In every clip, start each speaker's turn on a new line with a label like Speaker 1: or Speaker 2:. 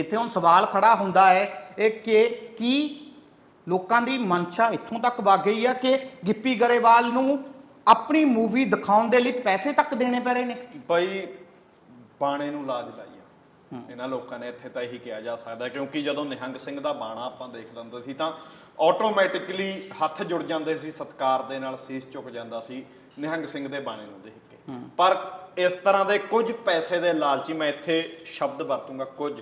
Speaker 1: ਇੱਥੇ ਹੁਣ ਸਵਾਲ ਖੜਾ ਹੁੰਦਾ ਹੈ ਇਹ ਕਿ ਕੀ ਲੋਕਾਂ ਦੀ ਮਨਸ਼ਾ ਇੱਥੋਂ ਤੱਕ ਵਗ ਗਈ ਆ ਕਿ ਗਿੱਪੀ ਗਰੇਵਾਲ ਨੂੰ ਆਪਣੀ ਮੂਵੀ ਦਿਖਾਉਣ ਦੇ ਲਈ ਪੈਸੇ ਤੱਕ ਦੇਣੇ ਪੈ ਰਹੇ ਨੇ?
Speaker 2: ਬਈ ਬਾਣੇ ਨੂੰ ਲਾਜ ਲਾਈ ਆ। ਇਹਨਾਂ ਲੋਕਾਂ ਨੇ ਇੱਥੇ ਤਾਂ ਇਹੀ ਕਿਹਾ ਜਾ ਸਕਦਾ ਕਿਉਂਕਿ ਜਦੋਂ ਨਿਹੰਗ ਸਿੰਘ ਦਾ ਬਾਣਾ ਆਪਾਂ ਦੇਖ ਲੈਂਦੇ ਸੀ ਤਾਂ ਆਟੋਮੈਟਿਕਲੀ ਹੱਥ ਜੁੜ ਜਾਂਦੇ ਸੀ ਸਤਕਾਰ ਦੇ ਨਾਲ ਸੀਸ ਝੁਕ ਜਾਂਦਾ ਸੀ ਨਿਹੰਗ ਸਿੰਘ ਦੇ ਬਾਣੇ ਨੂੰ ਦੇਖ ਕੇ। ਪਰ ਇਸ ਤਰ੍ਹਾਂ ਦੇ ਕੁਝ ਪੈਸੇ ਦੇ ਲਾਲਚੀ ਮੈਂ ਇੱਥੇ ਸ਼ਬਦ ਵਰਤੂੰਗਾ ਕੁਝ।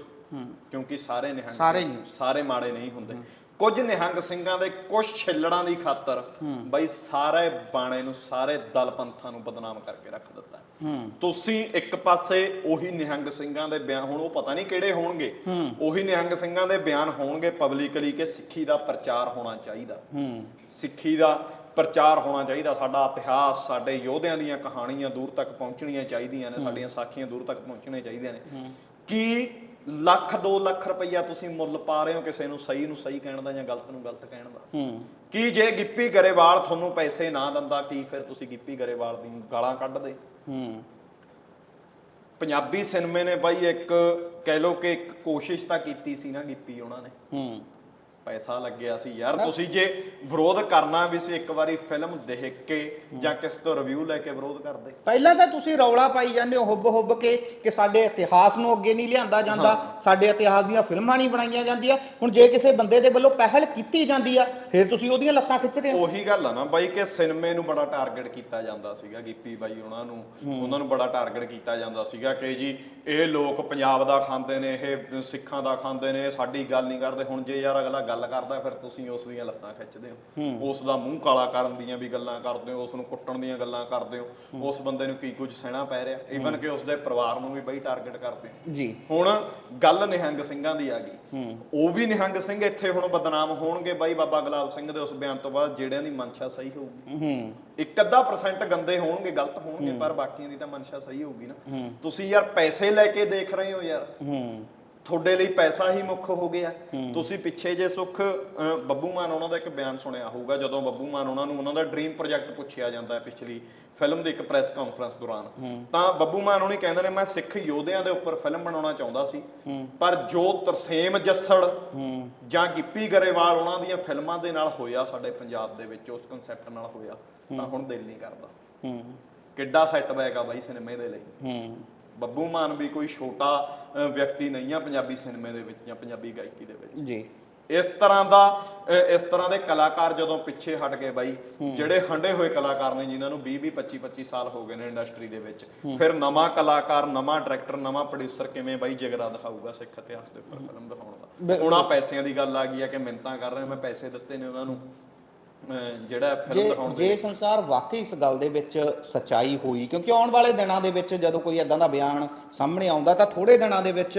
Speaker 2: ਕਿਉਂਕਿ ਸਾਰੇ ਨਿਹੰਗ
Speaker 1: ਸਾਰੇ ਨਹੀਂ।
Speaker 2: ਸਾਰੇ ਮਾੜੇ ਨਹੀਂ ਹੁੰਦੇ। ਕੁਝ ਨਿਹੰਗ ਸਿੰਘਾਂ ਦੇ ਕੁਝ ਛਿੱਲੜਾਂ ਦੀ ਖਾਤਰ ਬਈ ਸਾਰੇ ਬਾਣੇ ਨੂੰ ਸਾਰੇ ਦਲ ਪੰਥਾਂ ਨੂੰ ਬਦਨਾਮ ਕਰਕੇ ਰੱਖ ਦਿੱਤਾ। ਤੁਸੀਂ ਇੱਕ ਪਾਸੇ ਉਹੀ ਨਿਹੰਗ ਸਿੰਘਾਂ ਦੇ ਬਿਆਨ ਹੁਣ ਉਹ ਪਤਾ ਨਹੀਂ ਕਿਹੜੇ ਹੋਣਗੇ। ਉਹੀ ਨਿਹੰਗ ਸਿੰਘਾਂ ਦੇ ਬਿਆਨ ਹੋਣਗੇ ਪਬਲਿਕਲੀ ਕਿ ਸਿੱਖੀ ਦਾ ਪ੍ਰਚਾਰ ਹੋਣਾ ਚਾਹੀਦਾ। ਸਿੱਖੀ ਦਾ ਪ੍ਰਚਾਰ ਹੋਣਾ ਚਾਹੀਦਾ। ਸਾਡਾ ਇਤਿਹਾਸ ਸਾਡੇ ਯੋਧਿਆਂ ਦੀਆਂ ਕਹਾਣੀਆਂ ਦੂਰ ਤੱਕ ਪਹੁੰਚਣੀਆਂ ਚਾਹੀਦੀਆਂ ਨੇ ਸਾਡੀਆਂ ਸਾਖੀਆਂ ਦੂਰ ਤੱਕ ਪਹੁੰਚਣੀਆਂ ਚਾਹੀਦੀਆਂ ਨੇ। ਕੀ ਲੱਖ 2 ਲੱਖ ਰੁਪਈਆ ਤੁਸੀਂ ਮੁੱਲ ਪਾ ਰਹੇ ਹੋ ਕਿਸੇ ਨੂੰ ਸਹੀ ਨੂੰ ਸਹੀ ਕਹਿਣ ਦਾ ਜਾਂ ਗਲਤ ਨੂੰ ਗਲਤ ਕਹਿਣ ਦਾ।
Speaker 1: ਹੂੰ।
Speaker 2: ਕੀ ਜੇ ਗਿੱਪੀ ਗਰੇਵਾਲ ਤੁਹਾਨੂੰ ਪੈਸੇ ਨਾ ਦਿੰਦਾ ਕੀ ਫਿਰ ਤੁਸੀਂ ਗਿੱਪੀ ਗਰੇਵਾਲ ਦੀ ਗਾਲਾਂ ਕੱਢਦੇ
Speaker 1: ਹੂੰ।
Speaker 2: ਪੰਜਾਬੀ ਸਿਨੇਮੇ ਨੇ ਬਾਈ ਇੱਕ ਕਹਿ ਲੋ ਕਿ ਇੱਕ ਕੋਸ਼ਿਸ਼ ਤਾਂ ਕੀਤੀ ਸੀ ਨਾ ਗਿੱਪੀ ਉਹਨਾਂ ਨੇ।
Speaker 1: ਹੂੰ।
Speaker 2: ਪੈਸਾ ਲੱਗਿਆ ਸੀ ਯਾਰ। ਤੁਸੀਂ ਜੇ ਵਿਰੋਧ ਕਰਨਾ ਵੀ ਸੀ ਇੱਕ ਵਾਰੀ ਫਿਲਮ ਦੇਖ ਕੇ ਜਾਂ ਕਿਸ ਤੋਂ ਰਿਵਿਊ ਲੈ ਕੇ ਵਿਰੋਧ ਕਰਦੇ?
Speaker 1: ਪਹਿਲਾਂ ਤਾਂ ਤੁਸੀਂ ਰੌਲਾ ਪਾਈ ਜਾਂਦੇ ਹੋ ਹੁੱਬ ਹੁੱਬ ਕੇ ਕਿ ਸਾਡੇ ਇਤਿਹਾਸ ਨੂੰ ਅੱਗੇ ਨਹੀਂ ਲਿਆਂਦਾ ਜਾਂਦਾ। ਸਾਡੇ ਇਤਿਹਾਸ ਦੀਆਂ ਫਿਲਮਾਂ ਨਹੀਂ ਬਣਾਈਆਂ ਜਾਂਦੀਆਂ। ਹੁਣ ਜੇ ਕਿਸੇ ਬੰਦੇ ਦੇ ਵੱਲੋਂ ਪਹਿਲ ਕੀਤੀ ਜਾਂਦੀ ਆ ਫਿਰ ਤੁਸੀਂ ਉਹਦੀਆਂ ਲੱਤਾਂ ਖਿੱਚ ਰਹੇ ਹੋ।
Speaker 2: ਉਹੀ ਗੱਲ ਆ ਨਾ ਬਾਈ ਕਿ ਸਿਨੇਮੇ ਨੂੰ ਬੜਾ ਟਾਰਗੇਟ ਕੀਤਾ ਜਾਂਦਾ ਸੀਗਾ ਗਿੱਪੀ ਬਾਈ ਉਹਨਾਂ ਨੂੰ। ਉਹਨਾਂ ਨੂੰ ਬੜਾ ਟਾਰਗੇਟ ਕੀਤਾ ਜਾਂਦਾ ਸੀਗਾ ਕਿ ਜੀ ਇਹ ਲੋਕ ਪੰਜਾਬ ਦਾ ਖਾਂਦੇ ਨੇ ਇਹ ਸਿੱਖਾਂ ਦਾ ਖਾਂਦੇ ਨੇ ਸਾਡੀ ਗੱਲ ਨਹੀਂ ਕਰਦੇ। ਹੁਣ ਜੇ ਯਾਰ ਅਗਲਾ ਗੱਲ ਕਰਦਾ ਫਿਰ ਤੁਸੀਂ ਉਸ ਦੀਆਂ ਲੱਤਾਂ ਖਿੱਚਦੇ ਹੋ। ਉਸ ਦਾ ਮੂੰਹ ਕਾਲਾ ਕਰਨ ਦੀਆਂ ਵੀ ਗੱਲਾਂ ਕਰਦੇ ਹੋ ਉਸ ਨੂੰ ਕੁੱਟਣ ਦੀਆਂ ਗੱਲਾਂ ਕਰਦੇ ਹੋ। ਉਸ ਬੰਦੇ ਨੂੰ ਕੀ ਕੁਝ ਸਹਿਣਾ ਪੈ ਰਿਹਾ? ਈਵਨ ਕਿ ਉਸ ਦੇ ਪਰਿਵਾਰ ਨੂੰ ਵੀ ਬਾਈ ਟਾਰਗੇਟ ਕਰਦੇ ਹੋ।
Speaker 1: ਜੀ।
Speaker 2: ਹੁਣ ਗੱਲ ਨਿਹੰਗ ਸਿੰਘਾਂ ਦੀ ਆ ਗਈ। ਉਹ ਵੀ ਨਿਹੰਗ ਸਿੰਘ ਇੱਥੇ ਹੁਣ ਬਦਨਾਮ ਹੋਣਗੇ ਬਾਈ ਬਾਬਾ ਗੁਲਾਬ ਸਿੰਘ ਦੇ ਉਸ ਬਿਆਨ ਤੋਂ ਬਾਅਦ ਜਿਹੜਿਆਂ ਦੀ ਮਨਸ਼ਾ ਸਹੀ ਹੋਊਗੀ। ਇੱਕ ਅੱਧਾ ਪਰਸੈਂਟ ਗੰਦੇ ਹੋਣਗੇ ਗਲਤ ਹੋਣਗੇ ਪਰ ਬਾਕੀਆਂ ਦੀ ਤਾਂ ਮਨਸ਼ਾ ਸਹੀ ਹੋਊਗੀ ਨਾ। ਤੁਸੀਂ ਯਾਰ ਪੈਸੇ ਲੈ ਕੇ ਦੇਖ ਰਹੇ ਹੋ ਯਾਰ।
Speaker 1: ਹੂੰ।
Speaker 2: ਤੁਹਾਡੇ ਲਈ ਪੈਸਾ ਹੀ ਮੁੱਖ ਹੋ ਗਿਆ। ਤੁਸੀਂ ਪਿੱਛੇ ਜੇ ਸੁਖ ਬੱਬੂ ਮਾਨ ਉਹਨਾਂ ਦਾ ਇੱਕ ਬਿਆਨ ਸੁਣਿਆ ਹੋਊਗਾ ਜਦੋਂ ਬੱਬੂ ਮਾਨ ਉਹਨਾਂ ਨੂੰ ਉਹਨਾਂ ਦਾ ਡ੍ਰੀਮ ਪ੍ਰੋਜੈਕਟ ਪੁੱਛਿਆ ਜਾਂਦਾ ਹੈ ਪਿਛਲੀ ਫਿਲਮ ਦੀ ਇੱਕ ਪ੍ਰੈਸ ਕਾਨਫਰੰਸ ਦੌਰਾਨ। ਤਾਂ ਬੱਬੂ ਮਾਨ ਉਹਨੇ ਕਹਿੰਦੇ ਨੇ ਮੈਂ ਸਿੱਖ ਯੋਧਿਆਂ ਦੇ ਉੱਪਰ ਫਿਲਮ ਬਣਾਉਣਾ ਚਾਹੁੰਦਾ ਸੀ ਪਰ ਜੋ ਤਰਸੇਮ ਜੱਸੜ ਜਾਂ ਗਿੱਪੀ ਗਰੇਵਾਲ ਉਹਨਾਂ ਦੀਆਂ ਫਿਲਮਾਂ ਦੇ ਨਾਲ ਹੋਇਆ ਸਾਡੇ ਪੰਜਾਬ ਦੇ ਵਿੱਚ ਉਸ ਕਨਸੈਪਟ ਨਾਲ ਹੋਇਆ ਤਾਂ ਹੁਣ ਦਿਲ ਨਹੀਂ ਕਰਦਾ। ਕਿੱਡਾ ਸੈਟਬੈਕ ਆ ਬਾਈ ਸਿਨੇਮੇ ਦੇ ਲਈ। ਬੱਬੂ ਮਾਨ ਵੀ ਕੋਈ ਛੋਟਾ ਵਿਅਕਤੀ ਨਹੀਂ ਆ ਪੰਜਾਬੀ ਸਿਨੇਮੇ ਦੇ ਵਿੱਚ ਜਾਂ ਪੰਜਾਬੀ ਗਾਇਕੀ ਦੇ ਵਿੱਚ।
Speaker 1: ਜੀ।
Speaker 2: ਇਸ ਤਰ੍ਹਾਂ ਦਾ ਇਸ ਤਰ੍ਹਾਂ ਦੇ ਕਲਾਕਾਰ ਜਦੋਂ ਪਿੱਛੇ ਹਟ ਗਏ ਬਾਈ ਜਿਹੜੇ ਹੰਡੇ ਹੋਏ ਕਲਾਕਾਰ ਨੇ ਜਿਨ੍ਹਾਂ ਨੂੰ 20 20 25 25 ਸਾਲ ਹੋ ਗਏ ਨੇ ਇੰਡਸਟਰੀ ਦੇ ਵਿੱਚ। ਫਿਰ ਨਵਾਂ ਕਲਾਕਾਰ ਨਵਾਂ ਡਾਇਰੈਕਟਰ ਨਵਾਂ ਪ੍ਰੋਡਿਊਸਰ ਕਿਵੇਂ ਬਾਈ ਜਿਗਰਾ ਦਿਖਾਊਗਾ ਸਿੱਖ ਇਤਿਹਾਸ ਦੇ ਉੱਪਰ ਫਿਲਮ ਦਿਖਾਉਣ ਦਾ। ਉਹਨਾਂ ਪੈਸਿਆਂ ਦੀ ਗੱਲ ਆ ਗਈ ਆ ਕਿ ਮਿੰਤਾਂ ਕਰ ਰਹੇ ਮੈਂ ਪੈਸੇ ਦਿੱਤੇ ਨੇ ਉਹਨਾਂ ਨੂੰ। ਜਿਹੜਾ ਫਿਲਮ ਦਿਖਾਉਣ ਦੇ
Speaker 1: ਜੇ ਸੰਸਾਰ ਵਾਕਈ ਇਸ ਗੱਲ ਦੇ ਵਿੱਚ ਸਚਾਈ ਹੋਈ ਕਿਉਂਕਿ ਆਉਣ ਵਾਲੇ ਦਿਨਾਂ ਦੇ ਵਿੱਚ ਜਦੋਂ ਕੋਈ ਇਦਾਂ ਦਾ ਬਿਆਨ ਸਾਹਮਣੇ ਆਉਂਦਾ ਤਾਂ ਥੋੜੇ ਦਿਨਾਂ ਦੇ ਵਿੱਚ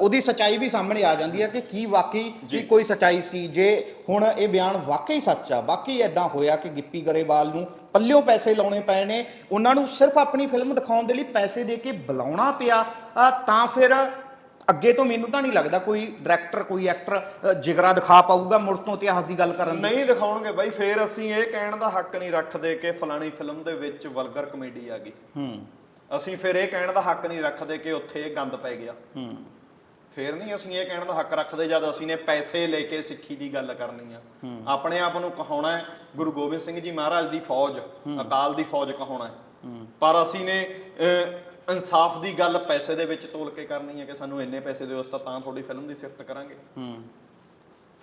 Speaker 1: ਉਹਦੀ ਸਚਾਈ ਵੀ ਸਾਹਮਣੇ ਆ ਜਾਂਦੀ ਹੈ ਕਿ ਕੀ ਵਾਕਈ ਕੀ ਕੋਈ ਸਚਾਈ ਸੀ। ਜੇ ਹੁਣ ਇਹ ਬਿਆਨ ਵਾਕਈ ਸੱਚ ਆ ਵਾਕਈ ਇਦਾਂ ਹੋਇਆ ਕਿ ਗਿੱਪੀ ਗਰੇਵਾਲ ਨੂੰ ਪੱਲਿਓਂ ਪੈਸੇ ਲਾਉਣੇ ਪਏ ਨੇ ਉਹਨਾਂ ਨੂੰ ਸਿਰਫ ਆਪਣੀ ਫਿਲਮ ਦਿਖਾਉਣ ਦੇ ਲਈ ਪੈਸੇ ਦੇ ਕੇ ਬੁਲਾਉਣਾ ਪਿਆ ਤਾਂ ਫਿਰ ਅੱਗੇ ਤੋਂ ਮੈਨੂੰ ਤਾਂ ਨਹੀਂ ਲੱਗਦਾ ਕੋਈ ਡਾਇਰੈਕਟਰ ਕੋਈ ਐਕਟਰ ਜਿਗਰਾ ਦਿਖਾ ਪਾਊਗਾ ਮੁੜ ਤੋਂ ਇਤਿਹਾਸ ਦੀ ਗੱਲ ਕਰਨ ਦੀ।
Speaker 2: ਨਹੀਂ ਦਿਖਾਉਣਗੇ ਬਾਈ ਫੇਰ ਅਸੀਂ ਇਹ ਕਹਿਣ ਦਾ ਹੱਕ ਨਹੀਂ ਰੱਖਦੇ ਕਿ ਫਲਾਣੀ ਫਿਲਮ ਦੇ ਵਿੱਚ ਵਲਗਰ ਕਮੇਡੀ ਆ ਗਈ।
Speaker 1: ਹੂੰ।
Speaker 2: ਅਸੀਂ ਫਿਰ ਇਹ ਕਹਿਣ ਦਾ ਹੱਕ ਨਹੀਂ ਰੱਖਦੇ ਕਿ ਉੱਥੇ ਇਹ ਗੰਦ ਪੈ ਗਿਆ।
Speaker 1: ਹੂੰ।
Speaker 2: ਫੇਰ ਨਹੀਂ ਅਸੀਂ ਇਹ ਕਹਿਣ ਦਾ ਹੱਕ ਰੱਖਦੇ ਜਦ ਅਸੀਂ ਨੇ ਪੈਸੇ ਲੈ ਕੇ ਸਿੱਖੀ ਦੀ ਗੱਲ ਕਰਨੀ ਆ। ਆਪਣੇ ਆਪ ਨੂੰ ਕਹਾਉਣਾ ਹੈ ਗੁਰੂ ਗੋਬਿੰਦ ਸਿੰਘ ਜੀ ਮਹਾਰਾਜ ਦੀ ਫੌਜ ਅਕਾਲ ਦੀ ਫੌਜ ਕਹਾਉਣਾ ਹੈ। ਪਰ ਅਸੀਂ ਨੇ ਇਨਸਾਫ ਦੀ ਗੱਲ ਪੈਸੇ ਦੇ ਵਿੱਚ ਤੋਲ ਕੇ ਕਰਨੀ ਹੈ ਕਿ ਸਾਨੂੰ ਇੰਨੇ ਪੈਸੇ ਦਿਓ ਅਸੀਂ ਤਾਂ ਤਾਂ ਤੁਹਾਡੀ ਫਿਲਮ ਦੀ ਸਿਫਤ ਕਰਾਂਗੇ।
Speaker 1: ਹੂੰ।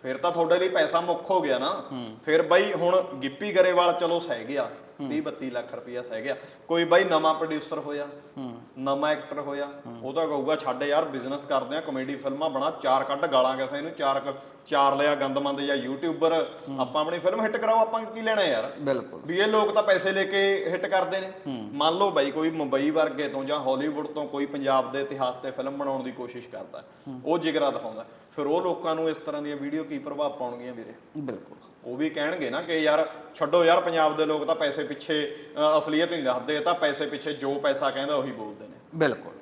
Speaker 2: ਫਿਰ ਤਾਂ ਤੁਹਾਡੇ ਲਈ ਪੈਸਾ ਮੁੱਖ ਹੋ ਗਿਆ ਨਾ। ਫਿਰ ਬਾਈ ਹੁਣ ਗਿੱਪੀ ਗਰੇਵਾਲ ਚਲੋ ਸਹਿ ਗਿਆ। 30 32 ਲੱਖ ਰੁਪਇਆ ਸਹਿ ਗਿਆ। ਕੋਈ ਬਾਈ ਨਵਾਂ ਪ੍ਰੋਡਿਊਸਰ ਹੋਇਆ ਨਵਾਂ ਐਕਟਰ ਹੋਇਆ ਉਹ ਤਾਂ ਕਹੂਗਾ ਛੱਡ ਯਾਰ ਬਿਜ਼ਨਸ ਕਰਦੇ ਆ ਕਮੇਡੀ ਫਿਲਮਾਂ ਬਣਾ ਚਾਰ ਕੱਢ ਗਾਲਾਂ ਕਿਸੇ ਇਹਨੂੰ ਚਾਰ ਚਾਰ ਲਿਆ ਗੰਦਮੰਦ ਜਾਂ ਯੂਟਿਊਬਰ ਆਪਾਂ ਆਪਣੀ ਫਿਲਮ ਹਿੱਟ ਕਰਾਓ ਆਪਾਂ ਕੀ ਲੈਣਾ ਯਾਰ?
Speaker 1: ਬਿਲਕੁਲ।
Speaker 2: ਵੀ ਇਹ ਲੋਕ ਤਾਂ ਪੈਸੇ ਲੈ ਕੇ ਹਿੱਟ ਕਰਦੇ ਨੇ। ਮੰਨ ਲਓ ਬਾਈ ਕੋਈ ਮੁੰਬਈ ਵਰਗੇ ਤੋਂ ਜਾਂ ਹਾਲੀਵੁੱਡ ਤੋਂ ਕੋਈ ਪੰਜਾਬ ਦੇ ਇਤਿਹਾਸ ਤੇ ਫਿਲਮ ਬਣਾਉਣ ਦੀ ਕੋਸ਼ਿਸ਼ ਕਰਦਾ। ਉਹ ਜਿਗਰਾ ਦਿਖਾਉਂਦਾ। ਫਿਰ ਉਹ ਲੋਕਾਂ ਨੂੰ ਇਸ ਤਰ੍ਹਾਂ ਦੀਆਂ ਵੀਡੀਓ ਕੀ ਪ੍ਰਭਾਵ ਪਾਉਣਗੀਆਂ ਵੀਰੇ?
Speaker 1: ਬਿਲਕੁਲ।
Speaker 2: ਉਹ ਵੀ ਕਹਿਣਗੇ ਨਾ ਕਿ ਯਾਰ ਛੱਡੋ ਯਾਰ ਪੰਜਾਬ ਦੇ ਲੋਕ ਤਾਂ ਪੈਸੇ ਪਿੱਛੇ ਅਸਲੀਅਤ ਨਹੀਂ ਦੱਸਦੇ ਤਾਂ ਪੈਸੇ ਪਿੱਛੇ ਜੋ ਪੈਸਾ ਕਹਿੰਦਾ ਉਹੀ ਬੋਲਦੇ ਨੇ।
Speaker 1: ਬਿਲਕੁਲ।